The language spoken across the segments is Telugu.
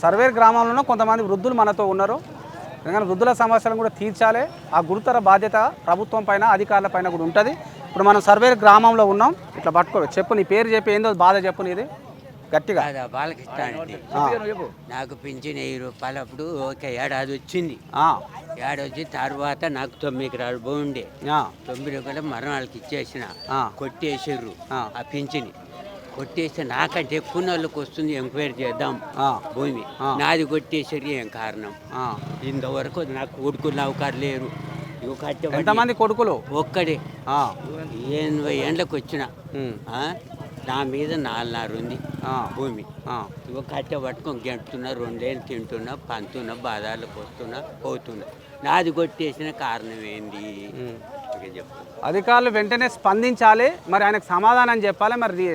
సర్వేర్ గ్రామంలోనూ కొంతమంది వృద్ధులు మనతో ఉన్నారు. ఎందుకంటే వృద్ధుల సమస్యలను కూడా తీర్చాలి. ఆ గురుతర బాధ్యత ప్రభుత్వం పైన అధికారుల పైన కూడా ఉంటుంది. ఇప్పుడు మనం సర్వేర్ గ్రామంలో ఉన్నాం. ఇట్లా పట్టుకో చెప్పు నీ పేరు చెప్పి ఏందో బాధ చెప్పు నీది. గట్టిగా. బాలకృష్ణ నాకు పింఛన్ వెయ్యి రూపాయలు అప్పుడు ఒక ఏడాది వచ్చింది. ఆ, ఏడాది వచ్చి తర్వాత నాకు తొమ్మిది ఉండే. ఆ, తొమ్మిది ఎకరాలు మరణాలకి ఇచ్చేసిన. కొట్టేసారు ఆ. ఆ పింఛని. కొట్టేస్తే నాకంటే ఎక్కువ వాళ్ళకి వస్తుంది ఎంక్వైరీ చేద్దాం భూమి. నాది కొట్టేసరి ఏం కారణం. ఇంతవరకు నాకు కొడుకులు నౌకరు లేరు. ఎంతమంది కొడుకులు? ఒక్కడే. ఎనభై ఏండ్లకు వచ్చిన? నా మీద నాలుగున్నర ఉంది భూమి. ఇగో కట్టె పట్టుకొని గెంటున్నా రెండేళ్ళు తింటున్నా పంతున్నా బాధాలకు వస్తున్నా పోతున్నా. నాది కొట్టేసిన కారణం ఏంది. ఇక అధికారులు వెంటనే స్పందించాలి మరి ఆయనకు సమాధానం చెప్పాలి మరి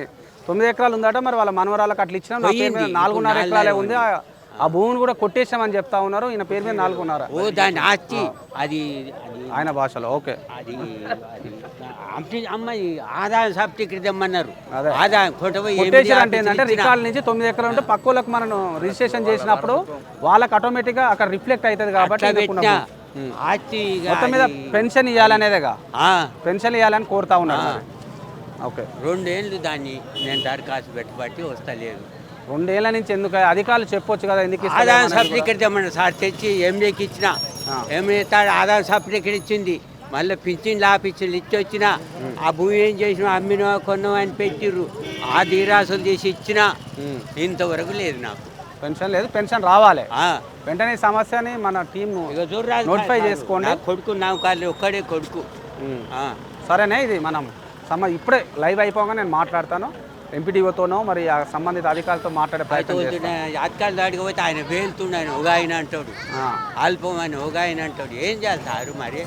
తొమ్మిది ఎకరాలు ఉందట మరి వాళ్ళ మనవరాలకు అట్లా ఇచ్చినాం నా పేరు మీద పోయింది. నాలుగున్నర ఎకరాలే ఉంది. ఆ- భూమిని కూడా కొట్టేసామని చెప్తా ఉన్నారు. ఈయన పేరు మీద నాలుగున్నర. ఓ దాని ఆస్తి. అది ఆయన భాషలో ఓకే. అది అది అమ్మ అమ్మాయి ఆదాయం అదే. ఆదాయం కొట్టేసారు అంటే ఏంటంటే. రికార్డు నుంచి తొమ్మిది ఎకరాలు ఉంటే పక్క వాళ్ళకి మనం రిజిస్ట్రేషన్ చేసినప్పుడు వాళ్ళకి ఆటోమేటిక్గా అక్కడ రిఫ్లెక్ట్ అవుతుంది కాబట్టి మొత్తం మీద పెన్షన్ ఇవ్వాలనేదేగా పెన్షన్ ఇవ్వాలని కోరుతా ఉన్నారు. ఓకే రెండేళ్ళు దాన్ని నేను దరఖాస్తు పెట్టబట్టి వస్తలేదు రెండేళ్ళ నుంచి ఎందుకు అధికారులు చెప్పొచ్చు కదా ఎందుకు ఆదాయం కూడా. సర్టిఫికెట్ తెమ్మన్నా సార్ తెచ్చి ఎండీకి ఇచ్చిన ఆ. ఎండీ ఇస్తాడు ఆదాయం సర్టిఫికెట్ ఇచ్చింది మళ్ళీ పింఛన్లు ఆ పింఛన్లు ఇచ్చి వచ్చిన ఆ భూమి ఏం చేసినా అమ్మినో కొన్నో అని పెట్టిర్రు ఆ ధీరాసులు చేసి ఇచ్చిన. ఇంతవరకు లేదు నాకు పెన్షన్ లేదు పెన్షన్ రావాలి. వెంటనే సమస్యని మన టీం ఇక చూడరాదు నోటిఫై. చేసుకోండి. కొడుకు నాకు ఒక్కడే కొడుకు. సరేనే ఇది మనం సమ ఇప్పుడే లైవ్ అయిపోగా నేను మాట్లాడతాను. ఎంపీడీఓతోనో మరి ఆ సంబంధిత అధికారులతో మాట్లాడే ప్రయత్నం అధికారులు దాడికి పోతే ఆయన వేలుతుండు ఆయన ఒక ఆయన అంటాడు. ఆ, అల్పం అని ఒక ఆయన అంటాడు. ఏం చేయాలి సారు మరి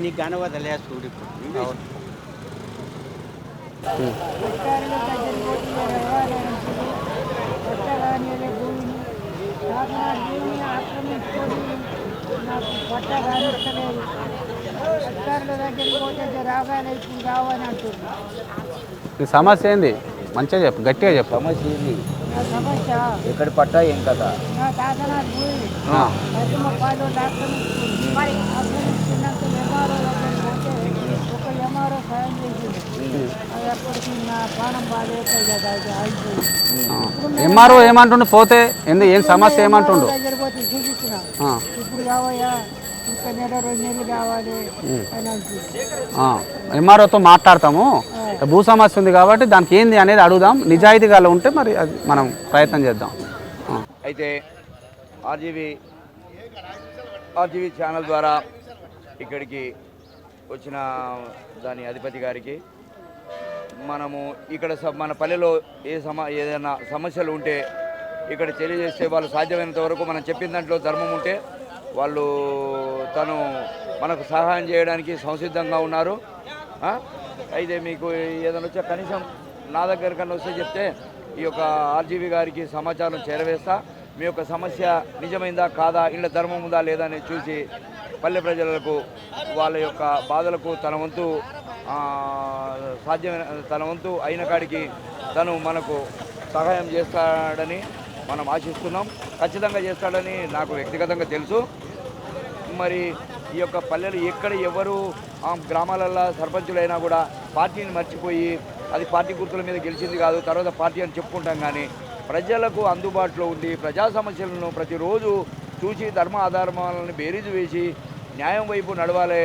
నీకు కనవదలే చూడు ఇప్పుడు నాకు పట్ట అధికారుల దగ్గరికి పోతే జర రాగానే ఇప్పుడు రావని అంటున్నారు. ఈ సమస్య ఏంది? మంచిగా చెప్పు గట్టిగా చెప్పు. సమస్య ఏంది? నా సమస్య? ఎక్కడ పట్టా ఏం కదా నా పాలు ఎంఆర్ఓ దగ్గరికి పోతే ఒక ఎంఆర్ఓ సాయం చేసింది. అది అప్పటికి నా ప్రాణం కదా అది ఆగిపోయింది. ఆ. ఎంఆర్ఓ ఏమంటుండు? పోతే ఎందు ఏం సమస్య ఏమంటుండు? దగ్గర పోతే చూపించిన ఆ, ఇప్పుడు కావయ్యా ఎంఆర్ఓతో మాట్లాడతాము. భూ సమస్య ఉంది కాబట్టి దానికి ఏంది అనేది అడుగుదాం. నిజాయితీగా ఉంటే మరి అది మనం ప్రయత్నం చేద్దాం. అయితే ఆర్జీవీ ఆర్జీవీ ఛానల్ ద్వారా ఇక్కడికి వచ్చిన దాని అధిపతి గారికి మనము ఇక్కడ స- మన పల్లెలో ఏ సమ ఏదైనా సమస్యలు ఉంటే ఇక్కడ తెలియజేస్తే వాళ్ళు సాధ్యమైనంత వరకు మనం చెప్పిన దాంట్లో ధర్మం ఉంటే వాళ్ళు తను మనకు సహాయం చేయడానికి సంసిద్ధంగా ఉన్నారు. అయితే మీకు ఏదైనా వచ్చే కనీసం నా దగ్గర కన్నా వస్తే చెప్తే ఈ యొక్క ఆర్జీవీ గారికి సమాచారం చేరవేస్తా. మీ యొక్క సమస్య నిజమైందా కాదా ఇళ్ళ ధర్మం ఉందా లేదా అని చూసి పల్లె ప్రజలకు వాళ్ళ యొక్క బాధలకు తన వంతు సాధ్యమైన తన వంతు అయిన కాడికి తను మనకు సహాయం చేస్తాడని మనం ఆశిస్తున్నాం. ఖచ్చితంగా చేస్తాడని నాకు వ్యక్తిగతంగా తెలుసు. మరి ఈ యొక్క పల్లెలు ఎక్కడ ఎవరు ఆ, గ్రామాలల్లో సర్పంచులైనా కూడా పార్టీని మర్చిపోయి అది పార్టీ గుర్తుల మీద గెలిచింది కాదు తర్వాత పార్టీ అని చెప్పుకుంటాం కానీ ప్రజలకు అందుబాటులో ఉండి ప్రజా సమస్యలను ప్రతిరోజు చూసి ధర్మ ఆధారమాలను బేరీజు వేసి న్యాయం వైపు నడవాలి.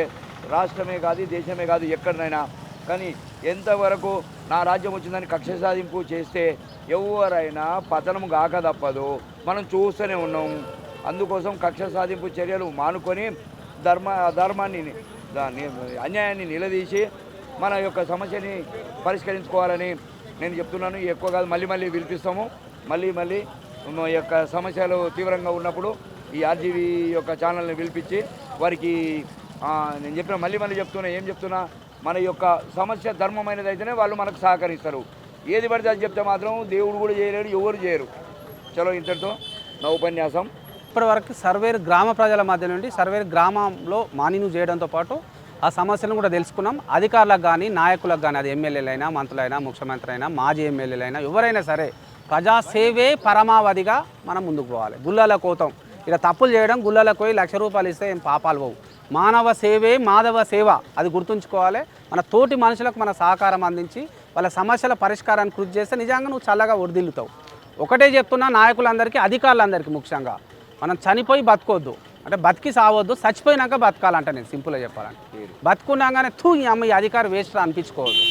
రాష్ట్రమే కాదు దేశమే కాదు ఎక్కడనైనా. కానీ ఎంతవరకు నా రాజ్యం వచ్చిందని కక్ష సాధింపు చేస్తే ఎవరైనా పతనం కాక తప్పదు. మనం చూస్తూనే ఉన్నాం. అందుకోసం కక్ష సాధింపు చర్యలు మానుకొని ధర్మ ధర్మాన్ని అన్యాయాన్ని నిలదీసి మన యొక్క సమస్యని పరిష్కరించుకోవాలని నేను చెప్తున్నాను. ఎక్కువ కాదు మళ్ళీ మళ్ళీ పిలిపిస్తాము మళ్ళీ మళ్ళీ మా యొక్క సమస్యలు తీవ్రంగా ఉన్నప్పుడు ఈ ఆర్జీవీ యొక్క ఛానల్ని పిలిపించి వారికి నేను చెప్పిన మళ్ళీ మళ్ళీ చెప్తున్నా ఏం చెప్తున్నా మన యొక్క సమస్య ధర్మమైనది అయితేనే వాళ్ళు మనకు సహకరిస్తారు. ఏది పడితే అది చెప్తే మాత్రం దేవుడు కూడా చేయలేడు ఎవరు చేయరు. చలో ఇంతటితో నా ఉపన్యాసం ఇప్పటివరకు సర్వేరు గ్రామ ప్రజల మధ్య నుండి సర్వేరు గ్రామంలో మానిను చేయడంతో పాటు ఆ సమస్యలను కూడా తెలుసుకున్నాం. అధికారులకు కానీ నాయకులకు కానీ అది ఎమ్మెల్యేలైనా మంత్రులైనా ముఖ్యమంత్రి అయినా మాజీ ఎమ్మెల్యేలైనా ఎవరైనా సరే ప్రజాసేవే పరమావధిగా మనం ముందుకు పోవాలి. గుళ్ళల కోతం. ఇలా తప్పులు చేయడం గుళ్ళలకు పోయి లక్ష రూపాయలు ఇస్తే ఏం పాపాలు పోవు. మానవ సేవే మాధవ సేవ అది గుర్తుంచుకోవాలి. మన తోటి మనుషులకు మన సహకారం అందించి వాళ్ళ సమస్యల పరిష్కారాన్ని కృషి చేస్తే నిజంగా నువ్వు చల్లగా ఒడిదిల్లుతావు. ఒకటే చెప్తున్నా నాయకులందరికీ అధికారులందరికీ ముఖ్యంగా. మనం చనిపోయి బతకొద్దు. అంటే బతికి సావద్దు చచ్చిపోయినాక బతకాలంట నేను సింపుల్గా చెప్పాలంటే. బతుకున్నాగానే తూ ఈ అమ్మ ఈ అధికారం వేస్ట్ అనిపించుకోవద్దు.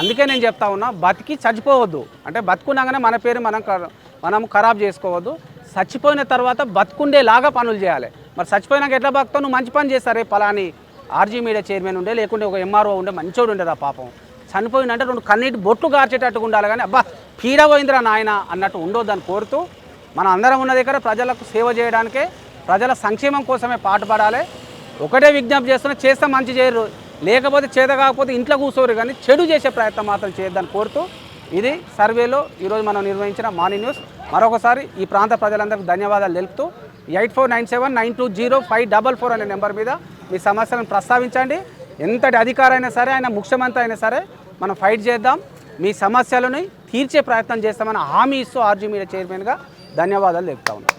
అందుకే నేను చెప్తా ఉన్నా బతికి చచ్చిపోవద్దు. అంటే బతుకున్నాగానే మన పేరు మనం మనం ఖరాబ్ చేసుకోవద్దు. చచ్చిపోయిన తర్వాత బతుకుండేలాగా పనులు చేయాలి. మరి చచ్చిపోయినాక ఎట్లా బతుకుతావు? నువ్వు మంచి పని చేస్తారే పలాని ఆర్జీ మీడియా చైర్మన్ ఉండే లేకుంటే ఒక ఎంఆర్ఓ ఉండే మంచోడు ఉండేది ఆ పాపం. చనిపోయిందంటే రెండు కన్నీటి బొట్లు గార్చేటట్టుగా ఉండాలి కానీ అబ్బా పీడ పోయిందిరా నాయన అన్నట్టు ఉండొద్దని కోరుతూ మనం అందరం ఉన్న దగ్గర ప్రజలకు సేవ చేయడానికే ప్రజల సంక్షేమం కోసమే పాటుపడాలి. ఒకటే విజ్ఞప్తి చేస్తున్నా చేస్తే మంచి చేయరు. లేకపోతే చేత కాకపోతే ఇంట్లో కూర్చోరు కానీ చెడు చేసే ప్రయత్నం మాత్రం చేయొద్దని కోరుతూ ఇది సర్వేలో ఈరోజు మనం నిర్వహించిన మార్నింగ్ న్యూస్. మరొకసారి ఈ ప్రాంత ప్రజలందరికీ ధన్యవాదాలు తెలుపుతూ eight four nine seven nine two zero five double four అనే నెంబర్ మీద మీ సమస్యలను ప్రస్తావించండి. ఎంతటి అధికారైనా సరే ఆయన ముఖ్యమంత్రి అయినా సరే మనం ఫైట్ చేద్దాం. మీ సమస్యలను తీర్చే ప్రయత్నం చేస్తామని హామీ ఇస్తూ ఆర్జీ మీడియా చైర్మన్గా ధన్యవాదాలు చెప్తా ఉన్నాను